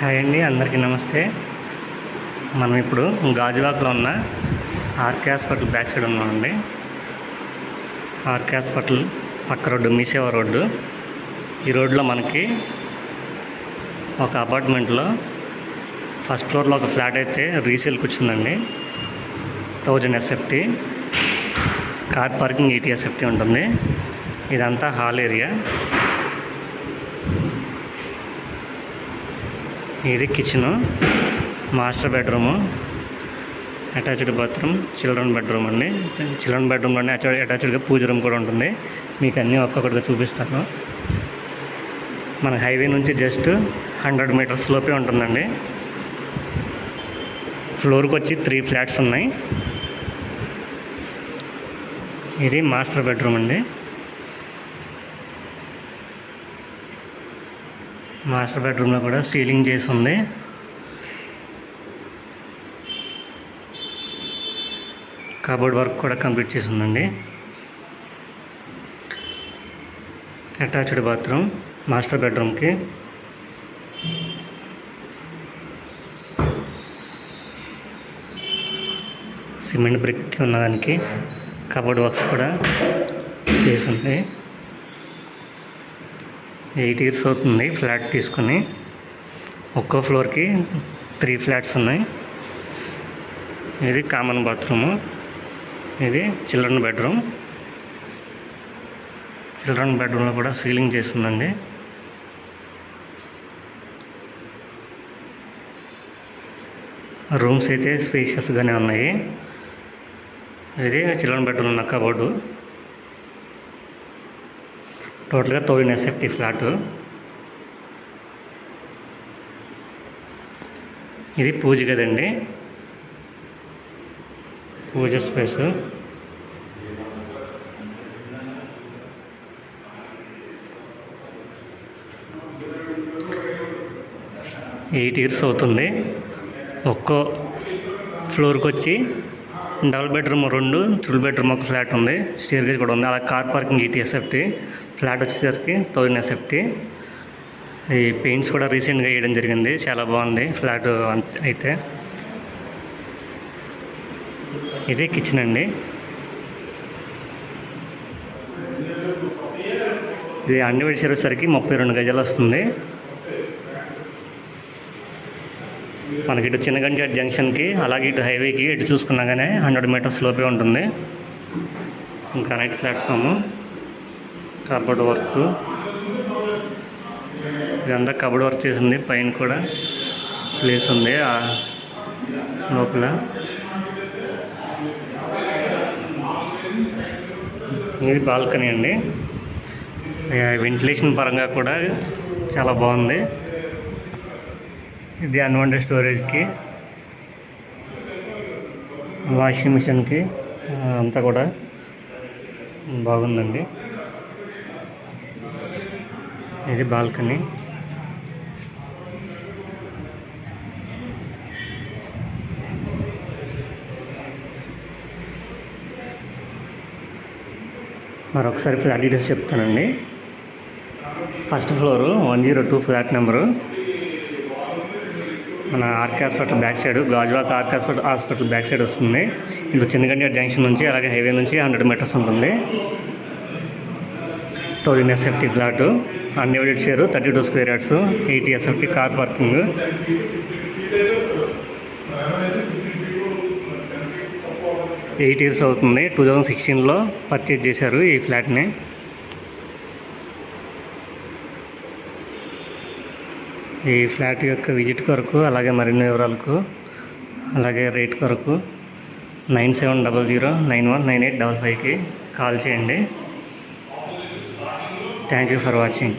Hi అండి అందరికీ నమస్తే. మనం ఇప్పుడు గాజువాక్లో ఉన్న ఆర్కే హాస్పిటల్ బ్యాక్ సైడ్ ఉన్నామండి. ఆర్కే హాస్పిటల్ పక్క రోడ్డు మీసేవ రోడ్డు. ఈ రోడ్లో మనకి ఒక అపార్ట్మెంట్లో ఫస్ట్ ఫ్లోర్లో ఒక ఫ్లాట్ అయితే రీసేల్కి వచ్చిందండి. Thousand SFT car parking eighty SFT ఉంటుంది. ఇదంతా హాల్ ఏరియా. ఇది kitchen master bedroom attached bathroom children bedroom అండి. చిల్డ్రన్ బెడ్రూమ్లోనే అటాచ్డ్గా పూజ రూమ్ కూడా ఉంటుంది. మీకు అన్నీ ఒక్కొక్కటిగా చూపిస్తాను. మన హైవే నుంచి జస్ట్ హండ్రెడ్ మీటర్స్ లోపే ఉంటుందండి. ఫ్లోర్కి వచ్చి త్రీ ఫ్లాట్స్ ఉన్నాయి. ఇది మాస్టర్ బెడ్రూమ్ అండి. మాస్టర్ బెడ్రూమ్లో కూడా సీలింగ్ చేసి ఉంది. కబోర్డ్ వర్క్ కూడా కంప్లీట్ చేసి ఉందండి. అటాచ్డ్ బాత్రూమ్ మాస్టర్ బెడ్రూమ్కి. సిమెంట్ బ్రిక్ ఉన్నదానికి కబోర్డ్ వర్క్స్ కూడా చేసి ఉంది ఎయిట్ ఇయర్స్ అవుతుంది ఫ్లాట్ తీసుకుని ఒక్కో ఫ్లోర్కి త్రీ ఫ్లాట్స్ ఉన్నాయి. ఇది కామన్ బాత్రూము. ఇది చిల్డ్రన్ బెడ్రూమ్. చిల్డ్రన్ బెడ్రూమ్లో కూడా సీలింగ్ చేస్తుందండి. రూమ్స్ అయితే స్పేషియస్గానే ఉన్నాయి. ఇది చిల్డ్రన్ బెడ్రూమ్ ఉన్న కబోర్డు. టోటల్గా థౌజండ్ ఎస్ఎఫ్టీ ఫ్లాట్. ఇది పూజ కదండి. పూజ స్పేస్. ఎయిట్ ఇయర్స్ అవుతుంది. ఒక్కో ఫ్లోర్కి వచ్చి డబుల్ బెడ్రూమ్ రెండు త్రిబుల్ బెడ్రూమ్ ఒక ఫ్లాట్ ఉంది. స్టేర్ గేజ్ కూడా ఉంది. అలా car parking eighty SFT. Flat వచ్చేసరికి థౌజండ్ ఎస్ఎఫ్టీ. ఈ పెయింట్స్ కూడా రీసెంట్గా వేయడం జరిగింది. చాలా బాగుంది ఫ్లాట్ అయితే. ఇదే కిచెన్ అండి. ఇది అన్ని వచ్చేసరికి ముప్పై రెండు గజాలు వస్తుంది. మనకి ఇటు చిన్నగంజాట్ జంక్షన్కి అలాగే ఇటు హైవేకి ఇటు చూసుకున్నాగానే హండ్రెడ్ మీటర్స్ లోపే ఉంటుంది. ఇంకా నైట్ ప్లాట్ఫాము కబడ్ వర్క్. ఇదంతా కబడ్ వర్క్ చేసింది పైన కూడా ప్లేస్ ఉంది ఆ లోపల. ఇది బాల్కనీ అండి. వెంటిలేషన్ పరంగా కూడా చాలా బాగుంది. ఇది అన్వాంటెడ్ స్టోరేజ్కి వాషింగ్ మిషన్కి అంతా కూడా బాగుందండి. ఇది బాల్కనీ. మరొకసారి ఫ్లాట్ డీటెయిల్స్ చెప్తానండి. First floor one zero two flat number. మన RK hospital back side Gajuwaka RK hospital hospital back side వస్తుంది. ఇటు చిన్నగండి జంక్షన్ నుంచి అలాగే హైవే నుంచి హండ్రెడ్ మీటర్స్ ఉంటుంది. Toluene SFT flat undivided share thirty two square yards eighty SFT car parking. Eight years అవుతుంది. Two thousand సిక్స్టీన్లో purchase చేశారు ఈ ఫ్లాట్ని. ఈ ఫ్లాట్ యొక్క విజిట్ కొరకు అలాగే మరిన్ని వివరాలకు అలాగే రేట్ కొరకు nine seven double zero nine one nine eight double ఫైవ్కి కాల్ చేయండి. Thank you for watching.